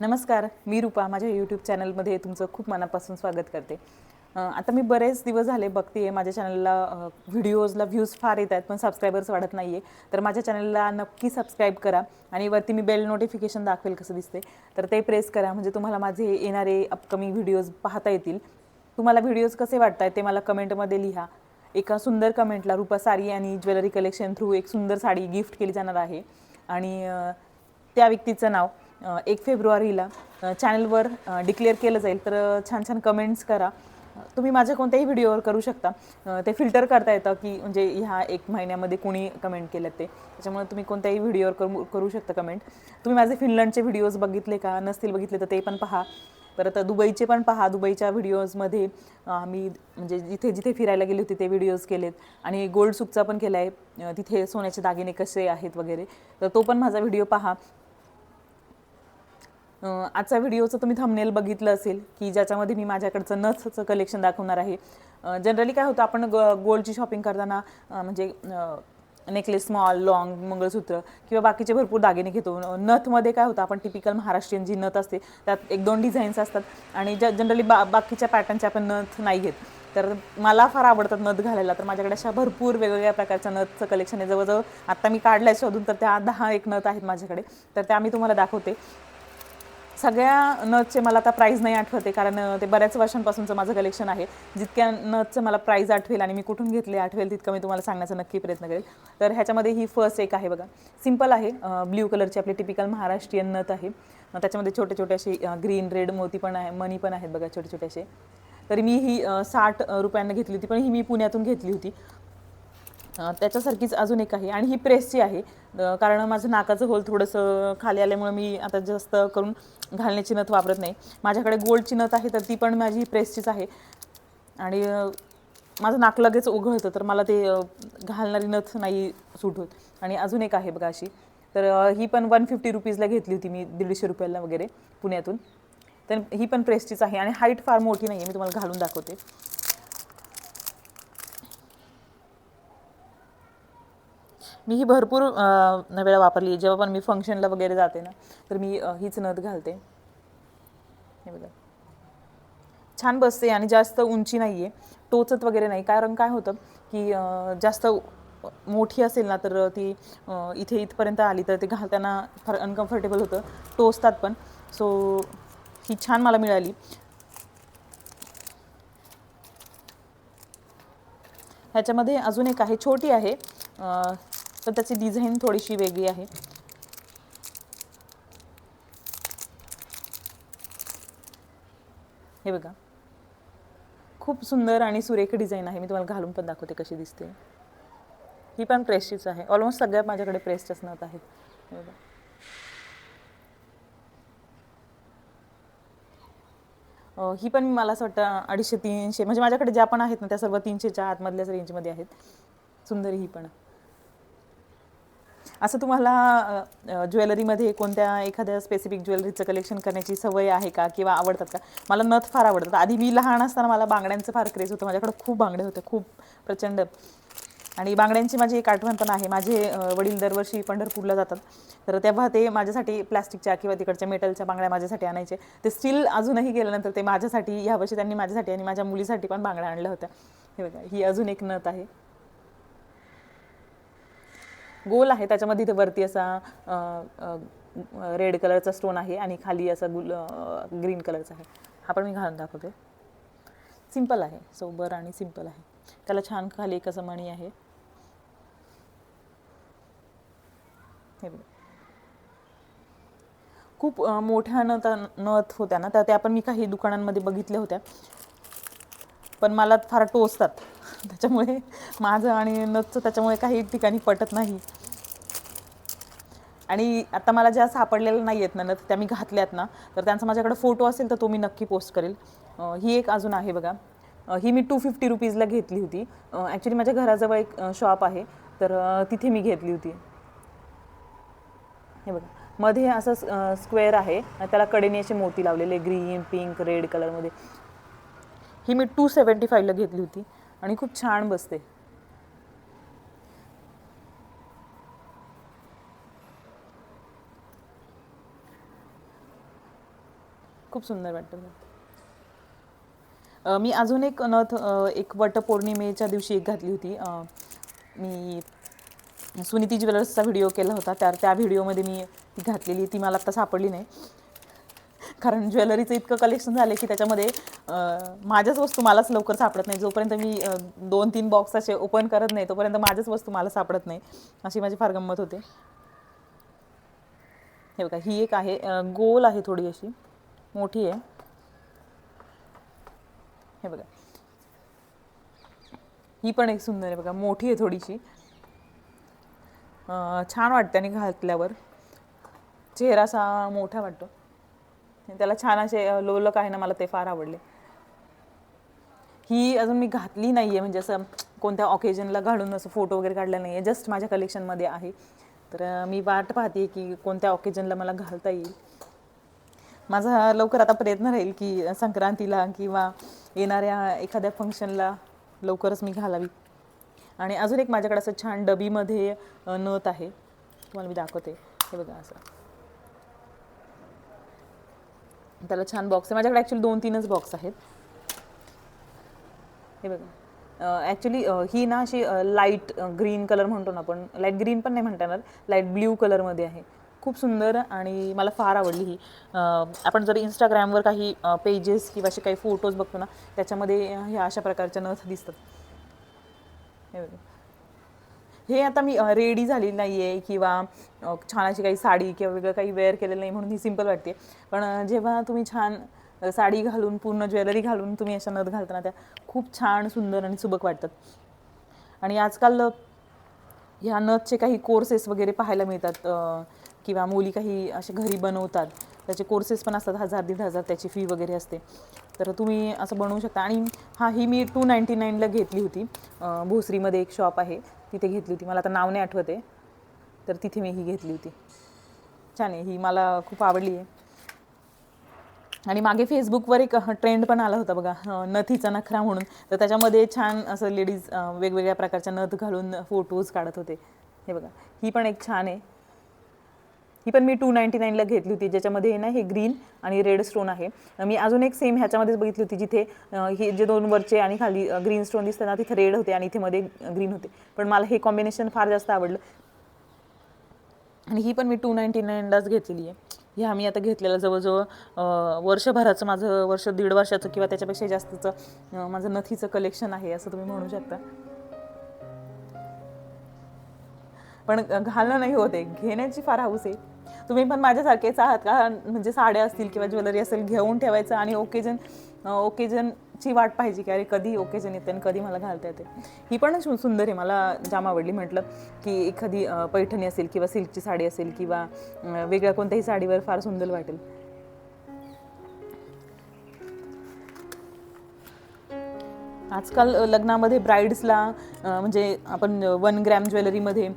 नमस्कार मी रूपा माझ्या यूट्यूब चॅनलमध्ये तुमचं खूप मनापासून स्वागत करते. आता मी बरेच दिवस झाले बघते आहे माझ्या चॅनलला व्हिडिओजला व्ह्यूज फार येत आहेत पण सबस्क्रायबर्स वाढत नाही आहे तर माझ्या चॅनलला नक्की सबस्क्राईब करा आणि वरती मी बेल नोटिफिकेशन दाखवेल कसं दिसते तर ते प्रेस करा म्हणजे तुम्हाला माझे येणारे अपकमिंग व्हिडिओज पाहता येतील. तुम्हाला व्हिडिओज कसे वाटत आहेत ते मला कमेंटमध्ये लिहा. एका सुंदर कमेंटला रूपा साडी आणि ज्वेलरी कलेक्शन थ्रू एक सुंदर साडी गिफ्ट केली जाणार आहे. आणि त्या व्यक्तीचं नाव एक फेब्रुवारीला चॅनलवर डिक्लेअर केलं जाईल. तर छान छान कमेंट्स करा. तुम्ही माझ्या कोणत्याही व्हिडिओवर करू शकता. ते फिल्टर करता येतं की म्हणजे ह्या एक महिन्यामध्ये कोणी कमेंट केलं ते. त्याच्यामुळे तुम्ही कोणत्याही व्हिडिओवर करू करू शकता कमेंट तुम्ही माझे फिनलंडचे व्हिडिओज बघितले का? नसतील बघितले तर ते पण पहा. परत दुबईचे पण पहा. दुबईच्या व्हिडिओजमध्ये आम्ही म्हणजे जिथे जिथे फिरायला गेली होती ते व्हिडिओज केलेत. आणि गोल्ड सुकचा पण केला आहे तिथे सोन्याचे दागिने कसे आहेत वगैरे. तर तो पण माझा व्हिडिओ पहा. आजचा व्हिडिओचं तुम्ही थंबनेल बघितलं असेल की ज्याच्यामध्ये मी माझ्याकडचं नथचं कलेक्शन दाखवणार आहे. जनरली काय होतं आपण ग गोल्डची शॉपिंग करताना म्हणजे नेकलेस स्मॉल लॉंग मंगळसूत्र किंवा बाकीचे भरपूर दागिने घेतो. नथमध्ये काय होतं आपण टिपिकल महाराष्ट्रीयन जी नथ असते त्यात एक दोन डिझाईन्स असतात आणि ज जनरली बा बाकीच्या पॅटर्नचे आपण नथ नाही घेत. तर मला फार आवडतात नथ घालायला. तर माझ्याकडे अशा भरपूर वेगवेगळ्या प्रकारच्या नथचं कलेक्शन आहे. जवळजवळ आत्ता मी काढल्या शोधून तर त्या दहा एक नथ आहेत माझ्याकडे. तर त्या मी तुम्हाला दाखवते. सगळ्या नथचे मला आता प्राईज नाही आठवते कारण ते बऱ्याच वर्षांपासूनचं माझं कलेक्शन आहे. जितक्या नथचं मला प्राईज आठवेल आणि मी कुठून घेतले आठवेल तितकं मी तुम्हाला सांगण्याचा नक्की प्रयत्न करेल. तर ह्याच्यामध्ये ही फर्स्ट एक आहे बघा. सिंपल आहे ब्ल्यू कलरची आपली टिपिकल महाराष्ट्रीयन नथ आहे. त्याच्यामध्ये छोटे छोटे असे ग्रीन रेड मोती पण आहे मनी पण आहेत बघा छोटे छोटे असे. तरी मी ही साठ रुपयांना घेतली होती पण ही मी पुण्यातून घेतली होती. त्याच्यासारखीच अजून एक आहे. आणि ही प्रेसची आहे. कारण माझं नाकाचं होल थोडंसं खाली आल्यामुळे मी आता जास्त करून घालण्याची नथ वापरत नाही. माझ्याकडे गोल्डची नथ आहे तर ती पण माझी प्रेसचीच आहे. आणि माझं नाक लगेच उघळतं तर मला ते घालणारी नथ नाही सूट होत. आणि अजून एक आहे बघा अशी. तर ही पण वन फिफ्टी रुपीजला घेतली होती मी दीडशे रुपयाला वगैरे पुण्यातून. तर ही पण प्रेस्टीच आहे. आणि हाईट फार मोठी नाही आहे मी तुम्हाला घालून दाखवते. मी ही भरपूर वेळा वापरली. आहे जेव्हा पण मी फंक्शनला वगैरे जाते ना तर मी हीच नथ घालते. हे बघा. छान बसते आणि जास्त उंची नाही आहे टोचत वगैरे नाही. कारण काय होतं की जास्त मोठी असेल ना तर ती इथे इथपर्यंत आली तर ते घालताना फार अनकम्फर्टेबल होतं. टोचतात पण. सो ही छान मला मिळाली. ह्याच्यामध्ये अजून एक आहे. छोटी आहे. तर त्याची डिझाईन थोडीशी वेगळी आहे. हे बघा. खूप सुंदर आणि सुरेख डिझाईन आहे. मी तुम्हाला घालून पण दाखवते कशी दिसते. ही पण प्रेसचीच आहे. ऑलमोस्ट सगळ्या माझ्याकडे प्रेसच्याच नथ आहेत. हे बघा. ही पण मला असं वाटतं अडीचशे तीनशे म्हणजे माझ्याकडे ज्या पण आहेत ना त्या सर्व तीनशेच्या आतमधल्याच रेंजमध्ये आहेत. सुंदर ही पण. असं तुम्हाला ज्वेलरीमध्ये कोणत्या एखाद्या स्पेसिफिक ज्वेलरीचं कलेक्शन करण्याची सवय आहे का? किंवा आवडतात का? मला नथ फार आवडतात. आधी मी लहान असताना मला बांगड्यांचं फार क्रेज होतं. माझ्याकडे खूप बांगडे होते खूप प्रचंड. आणि बांगड्यांची माझी एक आठवण पण आहे. माझे वडील दरवर्षी पंढरपूरला जातात. तर तेव्हा ते माझ्यासाठी प्लॅस्टिकच्या किंवा तिकडच्या मेटलच्या बांगड्या माझ्यासाठी आणायचे. ते स्टील अजूनही गेल्यानंतर ते माझ्यासाठी ह्यावर्षी त्यांनी माझ्यासाठी आणि माझ्या मुलीसाठी पण बांगड्या आणल्या होत्या. हे बघा ही अजून एक नथ आहे. गोल आहे त्याच्यामध्ये इथे वरती असा रेड कलरचा स्टोन आहे आणि खाली असा गुल ग्रीन कलरचा आहे. हा पण मी घालून दाखवते. सिंपल आहे सोबर आणि सिंपल आहे. त्याला छान खाली एक असं मणी आहे. हे खूप मोठ्या नथ नथ होत्या ना त्या त्या पण मी काही दुकानांमध्ये बघितल्या होत्या. पण मला फार टोचतात. त्याच्यामुळे माझं आणि नथचं त्याच्यामुळे काही ठिकाणी पटत नाही. आणि आता मला ज्या सापडलेल्या नाही आहेत ना त्या मी घातल्यात ना तर त्यांचा माझ्याकडे फोटो असेल तर तो मी नक्की पोस्ट करेल. ही एक अजून आहे बघा. ही मी टू फिफ्टी रुपीजला घेतली होती. ॲक्च्युली माझ्या घराजवळ एक शॉप आहे. तर तिथे मी घेतली होती. हे बघा. मध्ये असं स्क्वेअर आहे. त्याला कडेने असे मोती लावलेले ग्रीन पिंक रेड कलरमध्ये ही मी टू सेवन्टी फाईव्हला घेतली होती. आणि खूप छान बसते. खूप सुंदर वाटतं मी अजून एक नथ एक वटपौर्णिमेच्या दिवशी एक घातली होती. मी सुनीती ज्वेलर्सचा व्हिडिओ केला होता. त्या त्या व्हिडिओमध्ये मी ती घातलेली. ती मला आत्ता सापडली नाही. कारण ज्वेलरीचं इतकं कलेक्शन झालं की त्याच्यामध्ये माझ्याच वस्तू मलाच लवकर सापडत नाही. जोपर्यंत मी दोन तीन बॉक्स असे ओपन करत नाही तोपर्यंत माझ्याच वस्तू मला सापडत नाही. अशी माझी फार गंमत होते. हे बघा ही एक आहे. गोल आहे थोडी अशी. मोठी आहे. हे बघा. ही पण एक सुंदर आहे बघा. मोठी आहे थोडीशी. छान वाटते आणि घातल्यावर. चेहरा असा मोठा वाटतो. आणि त्याला छान असे लोलक आहे ना मला ते फार आवडले. ही अजून मी घातली नाही आहे म्हणजे असं कोणत्या ऑकेजनला घालून असं फोटो वगैरे काढला नाही आहे जस्ट माझ्या कलेक्शनमध्ये आहे. तर मी वाट पाहते की कोणत्या ऑकेजनला मला घालता येईल. माझा लवकर आता प्रयत्न राहील की संक्रांतीला किंवा येणाऱ्या एखाद्या फंक्शनला लवकरच मी घालावी. आणि अजून एक माझ्याकडे असं छान डबीमध्ये नथ आहे. तुम्हाला मी दाखवते. हे बघा असं. त्याला छान बॉक्स आहे. माझ्याकडे ॲक्च्युली दोन तीनच बॉक्स आहेत. हे बघा. ॲक्च्युली ही ना अशी लाइट ग्रीन कलर म्हणतो ना आपण. लाइट ग्रीन पण नाही म्हणता येणार. लाइट ब्ल्यू कलरमध्ये आहे. खूप सुंदर आणि मला फार आवडली ही. आपण जर इंस्टाग्रामवर काही पेजेस किंवा असे काही फोटोज बघतो ना त्याच्यामध्ये ह्या अशा प्रकारच्या नथ दिसतात. हे हे आता मी रेडी झालेली नाही आहे किंवा छान अशी काही साडी किंवा वेगळं काही वेअर केलेलं नाही म्हणून ही सिंपल वाटते. पण जेव्हा तुम्ही छान साडी घालून पूर्ण ज्वेलरी घालून तुम्ही अशा नथ घालताना त्या खूप छान सुंदर आणि सुबक वाटतात. आणि आजकाल ह्या नथचे काही कोर्सेस वगैरे पाहायला मिळतात. किंवा मुली काही असे घरी बनवतात त्याचे कोर्सेस पण असतात हजार दीड हजार त्याची फी वगैरे असते. तर तुम्ही असं बनवू शकता. आणि हा ही मी टू नाईंटी नाईनला घेतली होती. भोसरीमध्ये एक शॉप आहे तिथे घेतली होती. मला आता नाव नाही आठवते तर तिथे मी ही घेतली होती. छान आहे. ही मला खूप आवडली आहे. आणि मागे फेसबुकवर एक ट्रेंड पण आला होता बघा. नथीचा नखरा म्हणून. तर त्याच्यामध्ये छान असं लेडीज वेगवेगळ्या प्रकारच्या नथ घालून फोटोज काढत होते. हे बघा. ही पण एक छान आहे. ही पण मी टू नाईंटी नाईनला घेतली होती ज्याच्यामध्ये ना हे ग्रीन आणि रेड स्टोन आहे. मी अजून एक सेम ह्याच्यामध्येच बघितली होती जिथे हे जे दोन वरचे आणि खाली ग्रीन स्टोन दिसतात ना तिथे रेड होते आणि इथे मध्ये ग्रीन होते. पण मला हे कॉम्बिनेशन फार जास्त आवडलं. आणि ही पण मी टू नाईंटी नाईनलाच घेतलेली आहे. ह्या मी आता घेतलेलं जवळजवळ वर्षभराचं माझं वर्ष दीड वर्षाचं किंवा त्याच्यापेक्षा जास्तचं माझं नथीचं कलेक्शन आहे असं तुम्ही म्हणू शकता. पण घालणं नाही होते घेण्याची फार हाऊस आहे. तुम्ही पण माझ्यासारखेच आहात का? म्हणजे साड्या असतील किंवा ज्वेलरी असेल घेऊन ठेवायचं आणि ओकेजन ओकेजनची वाट पाहिजे की अरे कधी ओकेजन येते आणि कधी मला घालता येते. ही पण सुंदर आहे. मला जाम आवडली म्हटलं की एखादी पैठणी असेल किंवा सिल्कची साडी असेल किंवा वेगळ्या कोणत्याही साडीवर फार सुंदर वाटेल. आजकाल लग्नामध्ये ब्राईड्सला म्हणजे आपण वन ग्रॅम ज्वेलरीमध्ये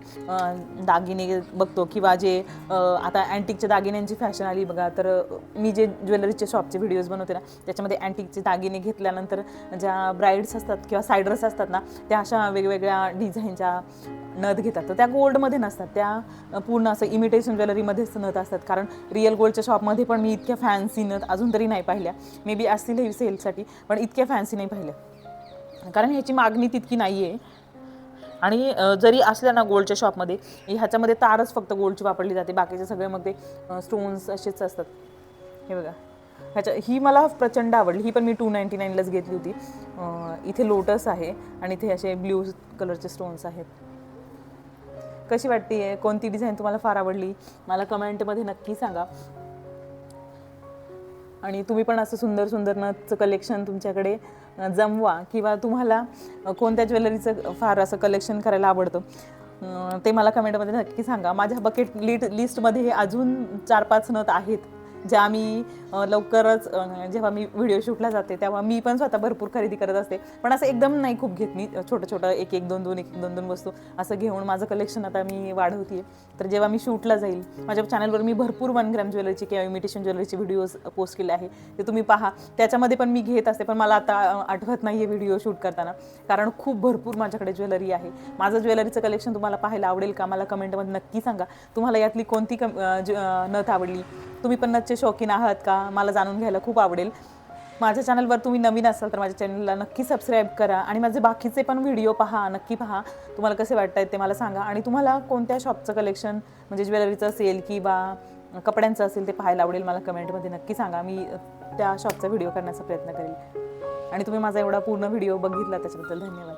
दागिने बघतो किंवा जे आता अँटिकच्या दागिन्यांची फॅशन आली बघा तर मी जे ज्वेलरीचे शॉपचे व्हिडिओज बनवते ना त्याच्यामध्ये अँटिकचे दागिने घेतल्यानंतर ज्या ब्राईड्स असतात किंवा सायडर्स असतात ना त्या अशा वेगवेगळ्या डिझाईनच्या नथ घेतात. तर त्या गोल्डमध्ये नसतात त्या पूर्ण असं इमिटेशन ज्वेलरीमध्येच नथ असतात. कारण रिअल गोल्डच्या शॉपमध्ये पण मी इतक्या फॅन्सी नथ अजून तरी नाही पाहिल्या. मे बी असतील सेलसाठी पण इतक्या फॅन्सी नाही पाहिल्या. कारण ह्याची मागणी तितकी नाही आहे आणि जरी असल्या ना गोल्डच्या शॉपमध्ये ह्याच्यामध्ये तारच फक्त गोल्डची वापरली जाते. बाकीचे सगळे मग ते स्टोन्स असेच असतात. हे बघा. ह्याच्या ही मला प्रचंड आवडली. ही पण मी टू नाईंटी नाईनलाच घेतली होती. इथे लोटस आहे आणि इथे असे ब्ल्यू कलरचे स्टोन्स आहेत. कशी वाटते? कोणती डिझाईन तुम्हाला फार आवडली? मला कमेंटमध्ये नक्की सांगा. आणि तुम्ही पण असं सुंदर सुंदर नथचं कलेक्शन तुमच्याकडे जमवा किंवा तुम्हाला कोणत्या ज्वेलरीचं फार असं कलेक्शन करायला आवडतं. ते मला कमेंटमध्ये नक्की सांगा. माझ्या बकेट लिट लिस्टमध्ये हे अजून चार पाच नथ आहेत. ज्या मी लवकरच जेव्हा मी व्हिडिओ शूटला जाते तेव्हा मी पण स्वतः भरपूर खरेदी करत असते. पण असं एकदम नाही खूप घेत मी. छोटं छोटं एक एक दोन दोन एक दोन दोन वस्तू असं घेऊन माझं कलेक्शन आता मी वाढवते तर जेव्हा मी शूटला जाईल माझ्या चॅनलवर मी भरपूर वन ग्रॅम ज्वेलरीची किंवा इमिटेशन ज्वेलरीचे व्हिडिओज पोस्ट केले आहे. ते तुम्ही पहा. त्याच्यामध्ये पण मी घेत असते पण मला आता आठवत नाही आहे व्हिडिओ शूट करताना. कारण खूप भरपूर माझ्याकडे ज्वेलरी आहे. माझं ज्वेलरीचं कलेक्शन तुम्हाला पाहायला आवडेल का? मला कमेंटमध्ये नक्की सांगा. तुम्हाला यातली कोणती कम नथ आवडली? तुम्ही पण नथचे शौकीन आहात का? मला जाणून घ्यायला खूप आवडेल. माझ्या चॅनलवर तुम्ही नवीन असाल तर माझ्या चॅनलला नक्की सबस्क्राईब करा आणि माझे बाकीचे पण व्हिडिओ पहा नक्की पहा. तुम्हाला कसे वाटत आहेत ते मला सांगा. आणि तुम्हाला कोणत्या शॉपचं कलेक्शन म्हणजे ज्वेलरीचं असेल किंवा कपड्यांचं असेल ते पाहायला आवडेल मला कमेंटमध्ये नक्की सांगा. मी त्या शॉपचा व्हिडिओ करण्याचा प्रयत्न करेल. आणि तुम्ही माझा एवढा पूर्ण व्हिडिओ बघितला त्याच्याबद्दल धन्यवाद.